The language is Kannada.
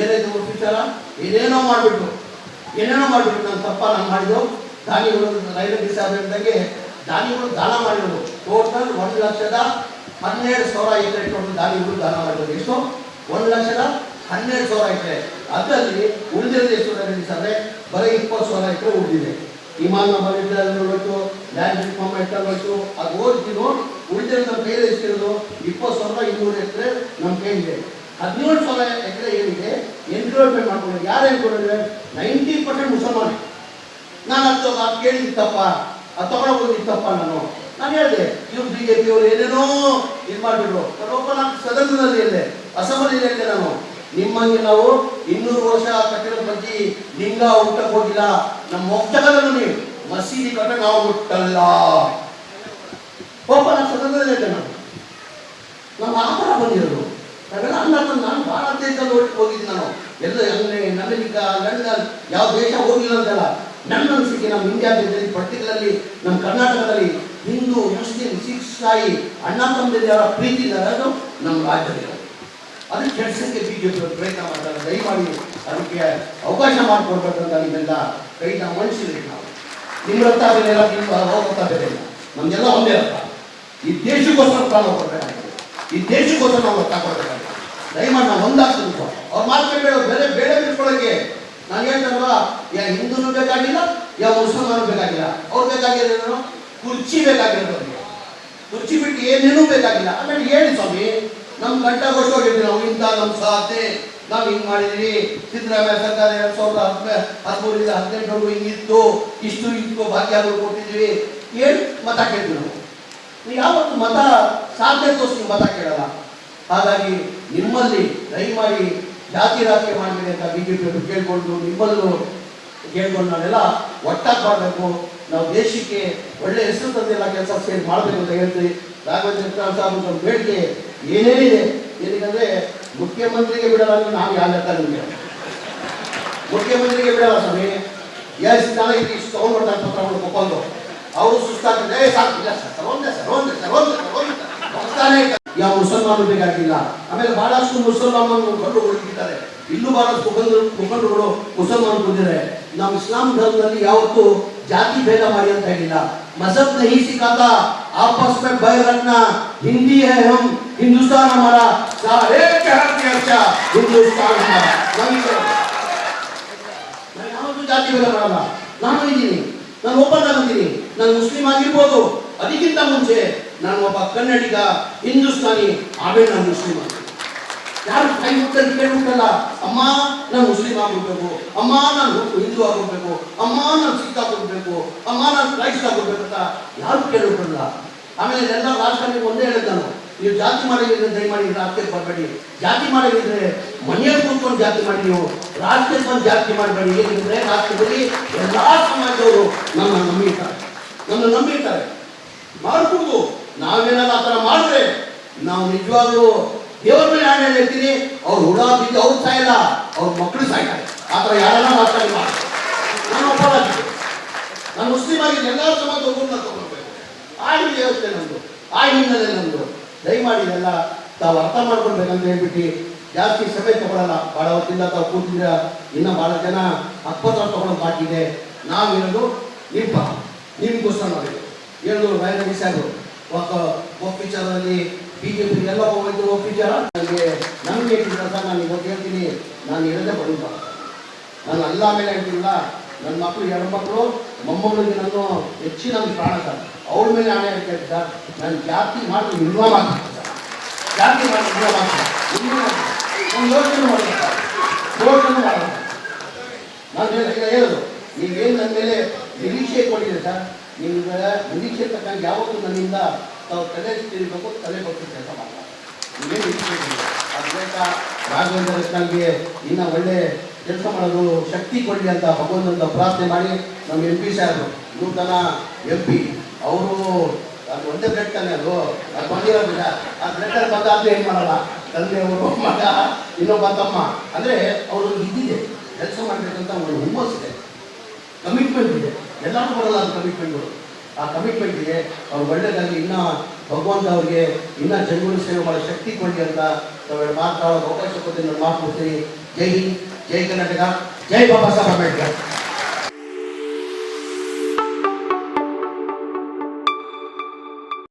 ಏನಾಯ್ತು ವಿಚಾರ? ಏನೇನೋ ಮಾಡಿಬಿಟ್ರು. ಏನೇನೋ ಮಾಡಿಬಿಟ್ರು. ನಾನು ತಪ್ಪ ನಾನು ಮಾಡಿದ್ದು? ದಾನಿಗಳು ರೈಲ್ವೆ ಸಾಹೇಬ್ ಆಗಿದ್ದಂಗೆ ದಾನಿಗಳು ದಾನ ಮಾಡಿರೋದು. ಟೋಟಲ್ ಒಂದು ಲಕ್ಷದ ಹನ್ನೆರಡು ಸಾವಿರ ಎಕರೆ ಟೋಟಲ್ ದಾನಿಗಳು ದಾನ ಮಾಡಿರೋದು. ಎಷ್ಟು? ಒಂದು ಲಕ್ಷದ ಹನ್ನೆರಡು ಸಾವಿರ ಎಕರೆ. ಅದರಲ್ಲಿ ಉಳಿದಿರೋದು ಎಷ್ಟು ಅಂದರೆ ಬರೀ ಇಪ್ಪತ್ತು ಸಾವಿರ ಎಕರೆ ಉಳಿದಿದೆ. ವಿಮಾನ ಹೋಯ್ತು ಲ್ಯಾಂಡ್ ರಿಫಾರ್ಮ್ ಇಟ್ಟಲ್ಲಿ ಹೋಯ್ತು ಅದು ಓದ್ತೀನೋ ಉಳಿದಿರೋ ನಮ್ಮ ಕೈಯಲ್ಲಿ ಎಷ್ಟಿರೋದು? ಇಪ್ಪತ್ತು ಸಾವಿರ ಇನ್ನೂರು ಎಕರೆ ನಮ್ಮ ಕೈಲಿದೆ ಹದಿನೇಳು ಸಾವಿರ ಎಕರೆ ಏನಿದೆ ಎನ್ಕ್ರೋಚ್ಮೆಂಟ್ ಮಾಡ್ಕೊಂಡು ಯಾರು ಎನ್ಕ್ರೋಚ್ಮೆಂಟ್ ನೈಂಟಿ ಪರ್ಸೆಂಟ್ ಮುಸಲ್ಮಾನ. ನಾನು ಅದು ಅದು ಕೇಳಿದ್ದಪ್ಪ ಅದು ತಗೊಳಬಹುದಿತ್ತಪ್ಪ ನಾನು. ನಾನು ಹೇಳಿದೆ, ಇವ್ರು ಬಿ ಜೆ ಪಿ ಅವರು ಏನೇನೋ ಇದು ಮಾಡಿಬಿಟ್ರು. ಒಬ್ಬ ನಾನು ಸದನದಲ್ಲಿ ಇಲ್ಲದೆ ಅಸಮಲ್ಲಿ ಹೇಳಿದೆ ನಾನು. ನಿಮ್ಮಂಗೆ ನಾವು ಇನ್ನೂರು ವರ್ಷ ಕಟ್ಟಿರೋ ಬಗ್ಗೆ ಲಿಂಗ ಊಟಕ್ಕೆ ಹೋಗಿಲ್ಲ. ನಮ್ಮ ಮೊಗ್ಜಗದನ್ನು ನೀವು ಮಸೀದಿ ಕಟ್ಟ ನಾವು ಮುಟ್ಟಲ್ಲ. ಒಬ್ಬ ನಾನು ಸದನದಲ್ಲಿ ಹೇಳಿದೆ ನಾನು. ನಮ್ಮ ಆಹಾರ ಬಂದಿರೋದು. ನಾವೆಲ್ಲ ಅನ್ನ ನಾನು ಭಾಳ ದೇಶದಲ್ಲಿ ಹೋಗಿ ಹೋಗಿದ್ದೀನಿ ನಾನು. ಎಲ್ಲ ಅಮೆರಿಕ ಲಂಡನ್ ಯಾವ ದೇಶ ಹೋಗಿಲ್ಲ ಅಂತಲ್ಲ. ನನ್ನ ಅನಿಸಿಕೆ ನಮ್ಮ ಇಂಡಿಯಾ ದೇಶದಲ್ಲಿ ಪರ್ಟಿಕ್ಯುಲರ್ಲಿ ನಮ್ಮ ಕರ್ನಾಟಕದಲ್ಲಿ ಹಿಂದೂ, ಮುಸ್ಲಿಂ, ಸಿಖ್, ಸಾಯಿ, ಅಣ್ಣ ತಮ್ಮದಿರ ಪ್ರೀತಿ ಅದು ನಮ್ಮ ರಾಜ್ಯದಲ್ಲಿ ಅದಕ್ಕೆ ಕೆಡ್ಸಕ್ಕೆ ಬಿಜೆಪಿ ಪ್ರಯತ್ನ ಮಾಡ್ತಾರೆ. ದಯಮಾಡಿ ಅದಕ್ಕೆ ಅವಕಾಶ ಮಾಡಿಕೊಡ್ಬೇಕಂತ ನಿಮ್ಮೆಲ್ಲ ಕೈನ ಮನುಷ್ಯರಿಗೆ ನಾವು. ನಿಮ್ಮ ರಕ್ತ ಇಲ್ಲ ನಿಮ್ಮ ಹೋಗ್ತಾ ಬೇರೆ ಇಲ್ಲ. ನಮ್ಗೆಲ್ಲ ಒಂದೇ ರಕ್ತ ಈ ದೇಶಕ್ಕೋಸ್ಕರ ಪ್ರಾಣ ಕೊಡಬೇಕಾಗಿದೆ ಈ ದೇಶಕ್ಕೋಸ್ಕರ ನಾವು ಕೊಡಬೇಕಾಗಿದೆ ದಯಮಾಡಿ ನಾವು ಒಂದಾಗ್ತೀವಿ ಅವ್ರ ಮಾತು ಬೇಡ ಬೇರೆ ಬೇಡ ಬಿಟ್ಕೊಳ್ಳೋಕೆ ನಾನು ಹೇಳ್ತಾರಲ್ವ ಯಾ ಹಿಂದೂನು ಬೇಕಾಗಿಲ್ಲ, ಯಾ ಮುಸಲ್ಮಾನು ಬೇಕಾಗಿಲ್ಲ. ಅವ್ರು ಬೇಕಾಗಿರೋದು ಕುರ್ಚಿ ಬೇಕಾಗಿರೋದು. ಕುರ್ಚಿ ಬಿಟ್ಟು ಏನೇನೂ ಬೇಕಾಗಿಲ್ಲ. ಆಮೇಲೆ ಹೇಳಿ ಸ್ವಾಮಿ ನಮ್ಮ ಗಂಟ ಹೋಗಿದ್ವಿ ನಾವು ಇಂಥ ನಮ್ಮ ಸಾಧನೆ. ನಾವು ಹಿಂಗೆ ಮಾಡಿದ್ವಿ. ಸಿದ್ದರಾಮಯ್ಯ ಸರ್ಕಾರ ಎರಡು ಸಾವಿರದ ಹದಿನ ಹದಿಮೂರಿಂದ ಹದಿನೆಂಟರವರೆಗೂ ಹಿಂಗಿತ್ತು. ಇಷ್ಟು ಇಷ್ಟು ಭಾಗ್ಯಗಳು ಕೊಟ್ಟಿದ್ವಿ ಹೇಳಿ ಕೇಳ್ತೀವಿ ನಾವು. ನೀವು ಯಾವತ್ತು ಮತ ಸಾಧ್ಯ ತೋರಿಸಿ ಮತ ಕೇಳಲ್ಲ. ಹಾಗಾಗಿ ನಿಮ್ಮಲ್ಲಿ, ದಯಮಾಡಿ ಜಾತಿ ರಾಜಕೀಯ ಮಾಡಬೇಡಿ ಅಂತ ಬಿ ಜೆ ಪಿಯವರು ಕೇಳ್ಕೊಂಡು, ನಿಮ್ಮಲ್ಲೂ ಕೇಳ್ಕೊಂಡು ನಾವೆಲ್ಲ ಒಟ್ಟಾಗಿ ಮಾಡಬೇಕು. ನಾವು ದೇಶಕ್ಕೆ ಒಳ್ಳೆ ಹೆಸರು ತಂದೆಲ್ಲ ಕೆಲಸ ಸೇರಿ ಮಾಡಬೇಕು ಅಂತ ಹೇಳ್ತೀವಿ. ರಾಘವೇಂದ್ರ ಸಾಹೇಬ್ ಅಂತ ಬೇಡಿಕೆ ಏನೇನಿದೆ ಏನಕ್ಕಂದ್ರೆ ಮುಖ್ಯಮಂತ್ರಿಗೆ ಬಿಡಲ್ಲ ನಾವು ಯಾವ ನಿಮಗೆ? ಮುಖ್ಯಮಂತ್ರಿಗೆ ಬಿಡಲ್ಲ ಸ್ವಾಮಿ. ಎಸ್ ನಾನು ಇಲ್ಲಿ ಇಷ್ಟು ತಗೊಂಡು ಬರ್ತಾರೆ ಪತ್ರಗಳು ಒಪ್ಪಂದು ಅವರು ಸುಸ್ತಾಗ್ತದೆ ಸಾಕು ಸರ್ ಒಂದೇ ಸರ್ ಒಂದೇ ಸರ್ ಒಂದೇ ಸರ್ ಹೋಗ್ತಾನೆ ಇರ್ತಾರೆ. ಯಾವ ಮುಸಲ್ಮಾನರು ಬೇಕಾಗಿಲ್ಲ ಆಮೇಲೆ ಬಹಳಷ್ಟು ಮುಸಲ್ಮಾನರು ಗಂಡು ಹುಡುಕಿದ್ದಾರೆ ಇಲ್ಲೂ ಬಹಳಷ್ಟು ಮುಖಂಡರು ಮುಖಂಡರುಗಳು ಮುಸಲ್ಮಾನರು ಬಂದಿದ್ದಾರೆ ನಮ್ಮ ಇಸ್ಲಾಂ ಧರ್ಮದಲ್ಲಿ ಯಾವತ್ತೂ ಜಾತಿ ಭೇದ ಮಾಡಿ ಅಂತ ಹೇಳಿಲ್ಲ मजहब नहीं सिखाता आपस में बैर रखना हिंदी है हम हिंदुस्तान हमारा सारे कहर के अच्छा हिंदुस्तान हमारा ನಮಗೆ ನಾನು ಯಾವತ್ತೂ ಜಾತಿ ಭೇದ ಮಾಡಲ್ಲ ನಾನು ಇದ್ದೀನಿ ನಾನು ಒಬ್ಬ ಬಂದಿನಿ ನಾನು ಮುಸ್ಲಿಂ ಆಗಿರ್ಬೋದು ಅದಕ್ಕಿಂತ ಮುಂಚೆ ನಾನು ಒಬ್ಬ ಕನ್ನಡಿಗ, ಹಿಂದೂಸ್ತಾನಿ, ಆಮೇಲೆ ನಾನು ಮುಸ್ಲಿಂ ಯಾರು ಕೈ ಮುಟ್ಟಲ್ಲಿ. ಕೇಳ್ಬಿಟ್ಟಲ್ಲ ಅಮ್ಮ, ನಾನು ಮುಸ್ಲಿಂ ಆಗ್ಬಿಡ್ಬೇಕು. ಅಮ್ಮ, ನಾನು ಹಿಂದೂ ಆಗ್ಬಿಡ್ಬೇಕು. ಅಮ್ಮ, ನಾನು ಸಿಖ್ ಆಗ್ಬಿಡ್ಬೇಕು. ಅಮ್ಮ, ನಾನು ಕ್ರೈಸ್ಟ್ ಆಗ್ಬಿಡ್ಬೇಕು ಅಂತ ಯಾರು ಕೇಳ್ಬಿಟ್ಟಲ್ಲ ಆಮೇಲೆ ಎಲ್ಲ ರಾಷ್ಟ್ರಗಳಿಗೆ ಒಂದೇ ಹೇಳಿದ್ ನೀವು ಜಾತಿ ಮಾಡಿದ್ರೆ ದಯಮಾಡಿ ರಾಷ್ಟ್ರಕ್ಕೆ ಬರಬೇಡಿ. ಜಾತಿ ಮಾಡಿದ್ರೆ ಮನೆಯಲ್ಲಿ ಕೂತ್ಕೊಂಡು ಜಾತಿ ಮಾಡಿ ನೀವು. ರಾಷ್ಟ್ರಕ್ಕೆ ಬಂದು ಜಾತಿ ಮಾಡಬೇಡಿ. ಏನಿದ್ರೆ ರಾಷ್ಟ್ರದಲ್ಲಿ ಎಲ್ಲ ಸಮಾಜದವರು ನನ್ನ ನಂಬಿರ್ತಾರೆ ನನ್ನ ನಂಬಿರ್ತಾರೆ ಮಾಡ್ಬೋದು ನಾವೇನಾದ್ರು ಆ ಥರ ಮಾಡಿದ್ರೆ ನಾವು ನಿಜವಾಗ್ಲೂ ದೇವರ ಮೇಲೆ ನಾನು ಹೇಳ್ತೀನಿ ಅವ್ರು ಹುಡ ಬಿದ್ದು ಅವ್ರು ಸಾಯಲ್ಲ, ಅವ್ರ ಮಕ್ಕಳು ಸಾಯ್ತಾರೆ. ಆ ಥರ ಯಾರನ್ನ ಮಾತಾಡಿ ಮಾಡಿ ನಾನು ಒಪ್ಪಲಾಗಿದೆ ನಾನು ಮುಸ್ಲಿಂ ಆಗಿದ್ದೆ ಎಲ್ಲ ಸಮಾಜ ಒಬ್ಬರನ್ನ ತಗೊಳ್ಬೇಕು ಆ ಈ ವ್ಯವಸ್ಥೆ ಆ ಹಿನ್ನೆಲೆ ನಮ್ಮದು ದಯಮಾಡಿ ಎಲ್ಲ ತಾವು ಅರ್ಥ ಮಾಡ್ಕೊಳ್ಬೇಕಂತ ಹೇಳ್ಬಿಟ್ಟು ಜಾಸ್ತಿ ಸಭೆ ತಗೊಳ್ಳಲ್ಲ ಭಾಳ ಹೊತ್ತಿಂದ ತಾವು ಕೂತಿದ್ರ ಇನ್ನ ಭಾಳ ಜನ ಅಪ್ಪತ್ರ ತಗೊಳ್ಳೋದು ಬಾಕಿ ಇದೆ. ನಾವಿರೋದು ನಿಮ್ಮ ನಿಮ್ಗೋಸ್ಕರ ನಾವಿರೋದು ಹೇಳಿದ್ರು ರಾಯನ ಸಾಹೇಬರು ಜೆ ಪಿ ಎಲ್ಲ ಹೋಗಿದ್ದು ಒಬ್ಬ ವಿಚಾರ ನನಗೆ ನಮ್ಗೆ ಸರ್, ನಾನು ಇವತ್ತು ಹೇಳ್ತೀನಿ. ನಾನು ಹೇಳದೆ ಬರುವ ನಾನು ಅಲ್ಲ ಮೇಲೆ ಹೇಳ್ತಿಲ್ಲ ನನ್ನ ಮಕ್ಕಳು ಎರಡು ಮಕ್ಕಳು ಮೊಮ್ಮಗಳಿಗೆ ನಾನು ಹೆಚ್ಚಿನ ನನ್ನ ಪ್ರಾಣ ಸರ್. ಅವ್ರ ಮೇಲೆ ಹಣೆ ಹೇಳ್ತೇನೆ ಸರ್? ನಾನು ಜಾತಿ ಮಾಡಿ ನಿರ್ಮಾಣ ಮಾಡ್ತೀನಿ ಸರ್. ಜಾತಿ ಮಾಡಿ ನಿರ್ಮಾಣ ಮಾಡ್ತೀನಿ ನಾನು ಯೋಚನೆ ಮಾಡಬೇಕು ಯೋಚನೆ ಮಾಡಬೇಕು ನಾನು ಹೇಳೋದು ನೀವೇನು ನನ್ನ ಮೇಲೆ ನಿರೀಕ್ಷೆ ಕೊಟ್ಟಿದೆ ಸರ್? ನಿಮ್ಗೆ ನಿರೀಕ್ಷೆ ತಕ್ಕಂಗೆ ಯಾವತ್ತೂ ನನ್ನಿಂದ ತಾವು ತಲೆ ತಿಳಿಬೇಕು ತಲೆ ಬಗ್ಗೆ ಕೆಲಸ ಮಾಡಲ್ಲ ಅದೇ ರಾಘವೇಂದ್ರ ನನಗೆ ಇನ್ನು ಒಳ್ಳೆ ಕೆಲಸ ಮಾಡೋದು ಶಕ್ತಿ ಕೊಡಲಿ ಅಂತ ಭಗವಂತ ಪ್ರಾರ್ಥನೆ ಮಾಡಿ ನಮ್ಮ ಎಂ ಪಿ ಸಾಹೇಬರು. ನೂತನ ಎಂ ಪಿ. ಅವರು, ಅದು ಒಂದೇ ಬ್ಲಡ್ ತಾನೆ ಅದು. ಅದು ಬಂದಿರೋದಿಲ್ಲ ಆ ಬ್ಲಡ್ ಬಂದಾದ್ರೂ ಏನು ಮಾಡಲ್ಲ. ತಂದೆಯವರು, ಮಗ, ಇನ್ನೊಬ್ಬ ತಮ್ಮ. ಅಂದರೆ ಅವರು ಇದ್ದಿದೆ ಕೆಲಸ ಮಾಡಬೇಕಂತ ಒಂದು ಹುಮ್ಮಸ್ಸಿದೆ. ಕಮಿಟ್ಮೆಂಟ್ ಇದೆ. ಎಲ್ಲರೂ ಬರೋಲ್ಲ ಅದು ಕಮಿಟ್ಮೆಂಟ್ಗಳು ಆ ಕಮಿಟ್ಮೆಂಟ್ಗೆ ಅವ್ರು ಒಳ್ಳೆಯದಾಗಿ ಇನ್ನೂ ಭಗವಂತ ಅವ್ರಿಗೆ ಇನ್ನೂ ಜನಗಳು ಸೇವೆ ಮಾಡೋ ಶಕ್ತಿ ಕೊಡಿ ಅಂತ ತಾವು ಮಾತಾಡೋ ಅವಕಾಶ ಕೊಟ್ಟು ನಾನು ಮಾತು ಕೊಡ್ತೀನಿ. ಜೈ ಹಿಂದ್, ಜೈ ಕರ್ನಾಟಕ, ಜೈ ಬಾಬಾ ಸಾಹೇಬ್ ಅಂಬೇಡ್ಕರ್.